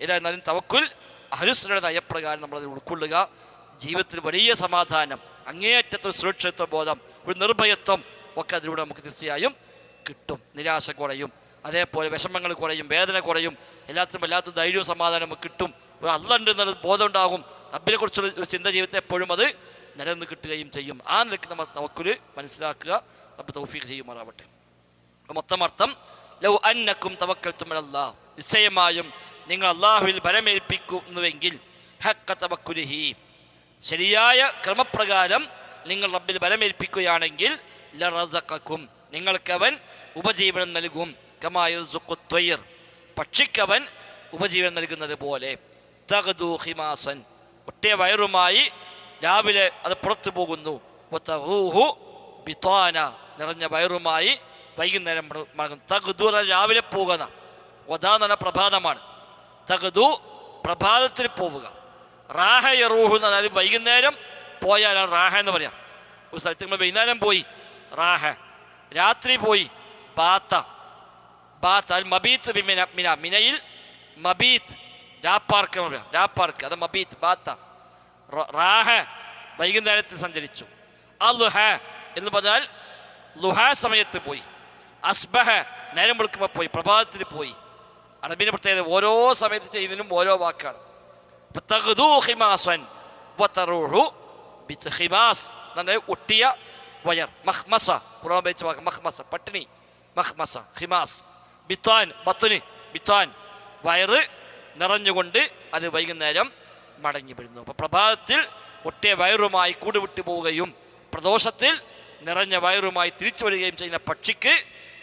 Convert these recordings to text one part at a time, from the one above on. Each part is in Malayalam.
ഏതായിരുന്നാലും തവക്കുൽ അഹലുസ്ലയുടെ നയപ്രകാരം നമ്മളതിൽ ഉൾക്കൊള്ളുക. ജീവിതത്തിൽ വലിയ സമാധാനം അങ്ങേയറ്റത്തെ സുരക്ഷിത്വ ബോധം ഒരു നിർഭയത്വം ഒക്കെ അതിലൂടെ നമുക്ക് തീർച്ചയായും കിട്ടും. നിരാശ കുറയും അതേപോലെ വിഷമങ്ങൾ കുറയും വേദന കുറയും എല്ലാത്തിനും എല്ലാത്തും ധൈര്യവും സമാധാനം കിട്ടും. ഒരു അല്ലുണ്ട് എന്നുള്ള ബോധം ഉണ്ടാകും. റബ്ബിനെ കുറിച്ചുള്ള ഒരു ചിന്ത ജീവിതത്തെ എപ്പോഴും അത് നിലനിന്ന് കിട്ടുകയും ചെയ്യും. ആ നിലയ്ക്ക് നമ്മൾ തവക്കുൽ മനസ്സിലാക്കുക. റബ്ബ് തൗഫീഖ് ചെയ്യുമാറാവട്ടെ. മൊത്തം അർത്ഥം ലൗ അന്നക്കും തവക്കൽ അല്ലാഹ് നിശ്ചയമായും നിങ്ങൾ അള്ളാഹുവിൽ ബലമേൽപ്പിക്കുന്നുവെങ്കിൽ ഹക്ക ശരിയായ ക്രമപ്രകാരം നിങ്ങൾ റബ്ബിൽ ബലമേൽപ്പിക്കുകയാണെങ്കിൽ ലറസക്കും നിങ്ങൾക്കവൻ ഉപജീവനം നൽകും. കമായുർ പക്ഷിക്കവൻ ഉപജീവനം നൽകുന്നത് പോലെ. ഹിമാസൻ ഒട്ടേ വയറുമായി രാവിലെ അത് പുറത്തു പോകുന്നു. ബിത്വാന നിറഞ്ഞ വയറുമായി വൈകുന്നേരം മട- മടങ്ങും. പറഞ്ഞാൽ രാവിലെ പോകുന്ന വധാ എന്ന് പ്രഭാതമാണ്. തഗ്ദു പ്രഭാതത്തിൽ പോവുക. റാഹ യറൂഹു എന്ന് പറഞ്ഞാൽ വൈകുന്നേരം പോയാലാണ് റാഹ എന്ന് പറയാം. ഒരു സ്ഥലത്ത് നമ്മൾ വൈകുന്നേരം പോയി റാഹ. രാത്രി പോയി ബാത്ത. ബാത്ത അൽ മബീത്ത് ബിമിന മിന മിന മിനയിൽ മബീത്ത് രാപ്പാർക്ക് പറയാം. രാപ്പാർക്ക് അത് മബീത്ത് ബാത്ത. റാഹ വൈകുന്നേരത്തിൽ സഞ്ചരിച്ചു. അലുഹ എന്ന് പറഞ്ഞാൽ ലുഹ സമയത്ത് പോയി. അസ്ബഹ നേരം വെളുക്കുമ്പോൾ പോയി പ്രഭാതത്തിൽ പോയി. അറബിന്റെ പ്രത്യേകത ഓരോ സമയത്ത് ചെയ്യുന്നതിനും ഓരോ വാക്കാണ്. ഒട്ടിയ വയർ മഹ്മസ വാക്ക് മഹ്മസ പട്ടിണി മഹ്മസ ഹിമാസ് ബിത്വാൻ ബത്തുന് ബിത്വാൻ വയറ് നിറഞ്ഞുകൊണ്ട് അത് വൈകുന്നേരം മടങ്ങി വരുന്നു അപ്പോൾ പ്രഭാതത്തിൽ ഒട്ടിയ വയറുമായി കൂടുവിട്ടു പോവുകയും പ്രദോഷത്തിൽ നിറഞ്ഞ വയറുമായി തിരിച്ചു വരികയും ചെയ്യുന്ന പക്ഷിക്ക്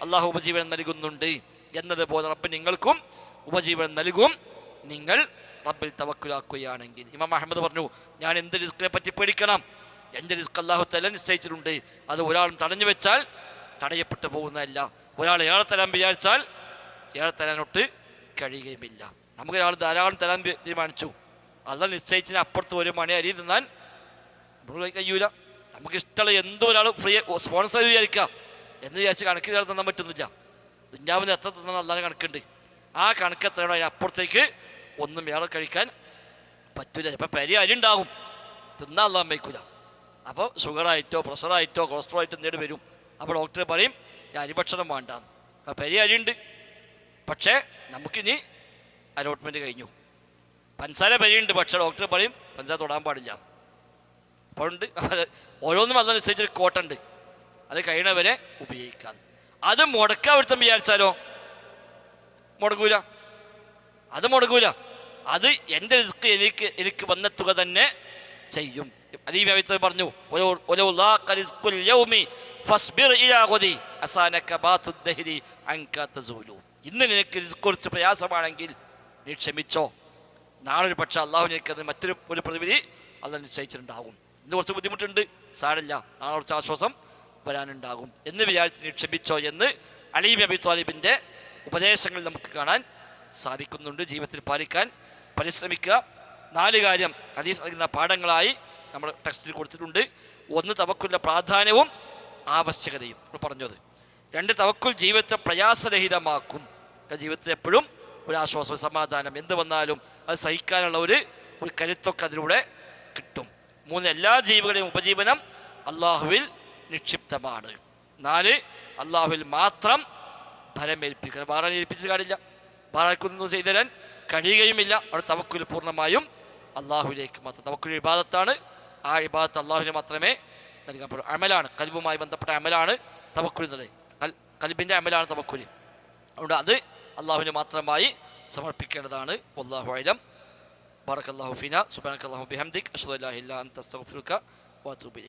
അള്ളാഹു ഉപജീവനം നൽകുന്നുണ്ട്. എന്നതുപോലെ റബ്ബ് നിങ്ങൾക്കും ഉപജീവനം നൽകും. നിങ്ങൾ റബ്ബിൽ തവക്കുലാക്കുകയാണെങ്കിൽ. ഇമാം അഹമ്മദ് പറഞ്ഞു ഞാൻ എന്ത് റിസ്കിനെ പറ്റി പേടിക്കണം? എന്റെ റിസ്ക് അള്ളാഹു തല നിശ്ചയിച്ചിട്ടുണ്ട്. അത് ഒരാളും തടഞ്ഞു വെച്ചാൽ തടയപ്പെട്ടു പോകുന്നതല്ല. ഒരാൾ ഏറെ തരാൻ വിചാരിച്ചാൽ ഏറെ തരാനൊട്ട് കഴിയുകയുമില്ല. നമുക്ക് ഒരാൾ ധാരാളം തരാൻ തീരുമാനിച്ചു. അത് നിശ്ചയിച്ചതിന് അപ്പുറത്ത് ഒരു മണി അരി തിന്നാൻ നമുക്ക് കഴിയൂല. നമുക്ക് ഇഷ്ടമുള്ള എന്തോ ഒരാൾ ഫ്രീ സ്പോൺസർ വിചാരിക്കാം. എന്ന് വിചാരിച്ച് കണക്ക് തന്നാൻ പറ്റുന്നില്ല. ദുഞ്ഞാവിന് എത്ര തന്നാൽ അല്ലാതെ കണക്കുണ്ട്. ആ കണക്ക് എത്രയാണോ അതിനപ്പുറത്തേക്ക് ഒന്നും ഇയാളെ കഴിക്കാൻ പറ്റൂല. ഇപ്പം പെരിയ അരി ഉണ്ടാകും തിന്നാൽ അല്ലാൻ വയ്ക്കൂല. അപ്പോൾ ഷുഗറായിട്ടോ പ്രഷറായിട്ടോ കൊളസ്ട്രോൾ ആയിട്ടോ എന്തേലും വരും. അപ്പോൾ ഡോക്ടർ പറയും ഈ അരിഭക്ഷണം വേണ്ടാന്ന്. പെരിയ അരിയുണ്ട്. പക്ഷേ നമുക്കിനി അലോട്ട്മെന്റ് കഴിഞ്ഞു. പഞ്ചസാര പരിയുണ്ട്. പക്ഷേ ഡോക്ടർ പറയും പഞ്ചസാര തൊടാൻ പാടില്ല. അപ്പോൾ ഉണ്ട്. ഓരോന്നും അതനുസരിച്ചൊരു കോട്ടുണ്ട്. അത് കഴിയണവരെ ഉപയോഗിക്കാൻ അത് മുടക്കാൻ ഒരുത്തം വിചാരിച്ചാലോ? മുടങ്ങൂല. അത് മുടങ്ങൂല. അത് എന്റെ റിസ്ക് എനിക്ക് എനിക്ക് വന്നെത്തുക തന്നെ ചെയ്യും. അലീബ് അവിത്ത് പറഞ്ഞു. ഇന്ന് നിനക്ക് റിസ്ക് കുറച്ച് പ്രയാസമാണെങ്കിൽ നീ ക്ഷമിച്ചോ. നാളെ ഒരു പക്ഷേ അള്ളാഹു നിനക്ക് അത് മറ്റൊരു ഒരു പ്രതിവിധി അത് നിശ്ചയിച്ചിട്ടുണ്ടാകും. ഇന്ന് കുറച്ച് ബുദ്ധിമുട്ടുണ്ട്. സാരല്ല നാളെ കുറച്ച് ആശ്വാസം. വരാനുണ്ടാകും എന്ന് വിചാരിച്ച് നീ ക്ഷമിച്ചോ എന്ന് അലീബ് അബി താലിബിന്റെ ഉപദേശങ്ങൾ നമുക്ക് കാണാൻ സാധിക്കുന്നുണ്ട്. ജീവിതത്തിൽ പാലിക്കാൻ പരിശ്രമിക്കുക. നാല് കാര്യം ഹദീസ് നൽകുന്ന പാഠങ്ങളായി നമ്മൾ ടെക്സ്റ്റിൽ കൊടുത്തിട്ടുണ്ട്. ഒന്ന് തവക്കുലിന്റെ പ്രാധാന്യവും ആവശ്യകതയും. നമ്മൾ പറഞ്ഞത്. രണ്ട് തവക്കുൽ ജീവിതത്തെ പ്രയാസരഹിതമാക്കും. ജീവിതത്തിൽ എപ്പോഴും ഒരു ആശ്വാസം സമാധാനം. എന്ത് വന്നാലും അത് സഹിക്കാനുള്ള ഒരു ഒരു കരുത്തൊക്കെ അതിലൂടെ കിട്ടും. മൂന്ന് എല്ലാ ജീവികളുടെയും ഉപജീവനം അള്ളാഹുവിൽ നിക്ഷിപ്തമാണ്. നാല് അള്ളാഹുവിൽ മാത്രം ഫലമേൽപ്പിക്കുക വേറെ ഏൽപ്പിച്ച് കാണില്ല വേറെക്കൊന്നും ചെയ്തു തരാൻ കഴിയുകയുമില്ല. അവിടെ തവക്കുൽ പൂർണമായും അള്ളാഹുവിലേക്ക് മാത്രം. തവക്കുൽ ഇബാദത്താണ്. ആ വിഭാഗത്ത് അള്ളാഹുവിന് മാത്രമേ നൽകാൻ അമലാണ് കൽബുമായി ബന്ധപ്പെട്ട അമലാണ് തവക്കുൽ എന്നത് കൽ കൽബിന്റെ അമലാണ് തവക്കുൽ. അതുകൊണ്ട് അത് അള്ളാഹുവിന് മാത്രമായി സമർപ്പിക്കേണ്ടതാണ്. അള്ളാഹു ആയിരം ബാറക് അള്ളാഹു ഫിന. സുബാനക് അള്ളാഹു ബിഹംദിക്. അഷ്ഹദു അല്ലാ ഇല്ലാ അൻത അസ്തഗ്ഫിറുക വഅതൂബു ഇലൈക്.